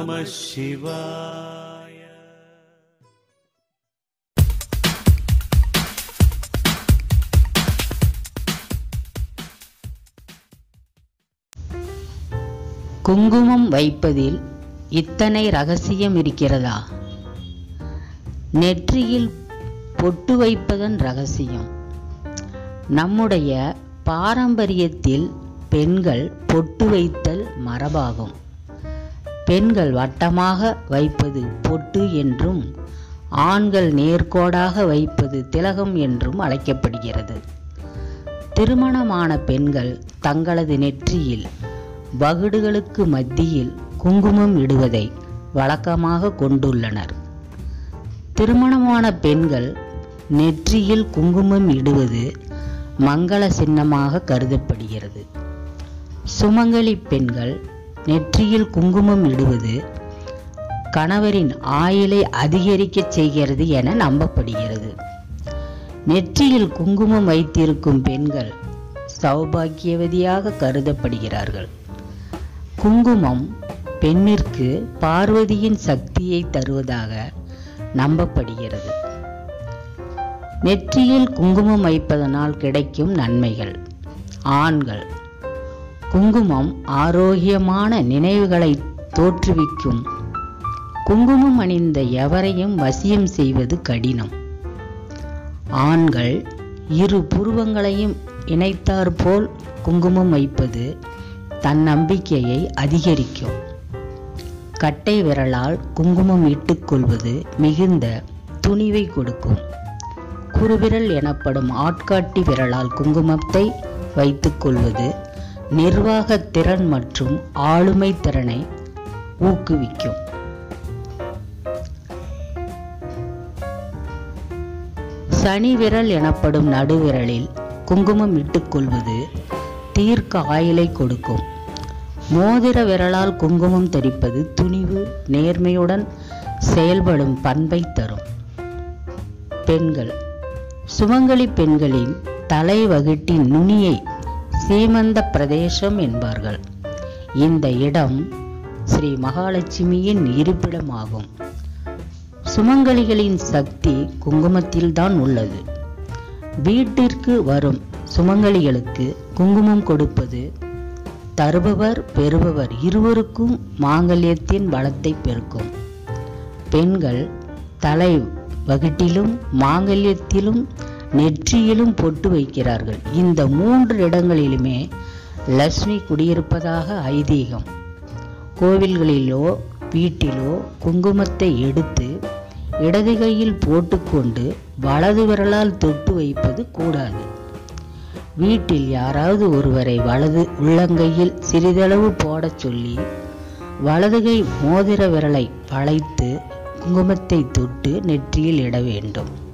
நம சிவாய. குங்குமம் வைப்பதில் இத்தனை ரகசியம் இருக்கிறதா? நெற்றியில் பொட்டு வைப்பதன் ரகசியம். நம்முடைய பாரம்பரியத்தில் பெண்கள் பொட்டு வைத்தல் மரபாகும். பெண்கள் வட்டமாக வைப்பது பொட்டு என்றும் ஆண்கள் நேர்கோடாக வைப்பது திலகம் என்றும் அழைக்கப்படுகிறது. திருமணமான பெண்கள் தங்களது நெற்றியில் வகுடுகளுக்கு மத்தியில் குங்குமம் இடுவதை வழக்கமாக கொண்டுள்ளனர். திருமணமான பெண்கள் நெற்றியில் குங்குமம் இடுவது மங்கள சின்னமாக கருதப்படுகிறது. சுமங்கலி பெண்கள் நெற்றியில் குங்குமம் இடுவது கணவரின் ஆயிலை அதிகரிக்கச் செய்கிறது என நம்பப்படுகிறது. நெற்றியில் குங்குமம் வைத்திருக்கும் பெண்கள் சௌபாக்கியவதியாக கருதப்படுகிறார்கள். குங்குமம் பெண்ணிற்கு பார்வதியின் சக்தியை தருவதாக நம்பப்படுகிறது. நெற்றியில் குங்குமம் வைப்பதனால் கிடைக்கும் நன்மைகள். ஆண்கள் குங்குமம் ஆரோக்கியமான நினைவுகளை தோற்றுவிக்கும். குங்குமம் அணிந்த எவரையும் வசியம் செய்வது கடினம். ஆண்கள் இரு புருவங்களையும் இணைத்தாற்போல் குங்குமம் வைப்பது தன்னம்பிக்கையை அதிகரிக்கும். கட்டை விரலால் குங்குமம் இட்டுக்கொள்வது மிகுந்த துணிவை கொடுக்கும். குறுவிரல் எனப்படும் ஆட்காட்டி விரலால் குங்குமத்தை வைத்துக்கொள்வது நிர்வாக திறன் மற்றும் ஆளுமை திறனை ஊக்குவிக்கும். சனி விரல் எனப்படும் நடுவிரலில் குங்குமம் இட்டுக்கொள்வது தீர்க்க ஆயிலை கொடுக்கும். மோதிர விரலால் குங்குமம் தெரிப்பது துணிவு நேர்மையுடன் செயல்படும் பண்பை தரும். பெண்கள். சுமங்கலி பெண்களின் தலைவகிட்டின் நுனியை சீமந்த பிரதேசம் என்பார்கள். இந்த இடம் ஸ்ரீ மகாலட்சுமியின் இருப்பிடமாகும். சுமங்கலிகளின் சக்தி குங்குமத்தில்தான் உள்ளது. வீட்டிற்கு வரும் சுமங்கலிகளுக்கு குங்குமம் கொடுப்பது தருபவர் பெறுபவர் இருவருக்கும் மாங்கல்யத்தின் பலத்தை பெருக்கும். பெண்கள் தலை வகிட்டிலும் மாங்கல்யத்திலும் நெற்றியிலும் பொட்டு வைக்கிறார்கள். இந்த மூன்று இடங்களிலுமே லக்ஷ்மி குடியிருப்பதாக ஐதீகம். கோவில்களிலோ வீட்டிலோ குங்குமத்தை எடுத்து இடது கையில் போட்டுக்கொண்டு வலது விரலால் தொட்டு வைப்பது கூடாது. வீட்டில் யாராவது ஒருவரை வலது உள்ளங்கையில் சிறிதளவு போடச் சொல்லி வலதுகை மோதிர விரலை வளைத்து குங்குமத்தை தொட்டு நெற்றியில் இட வேண்டும்.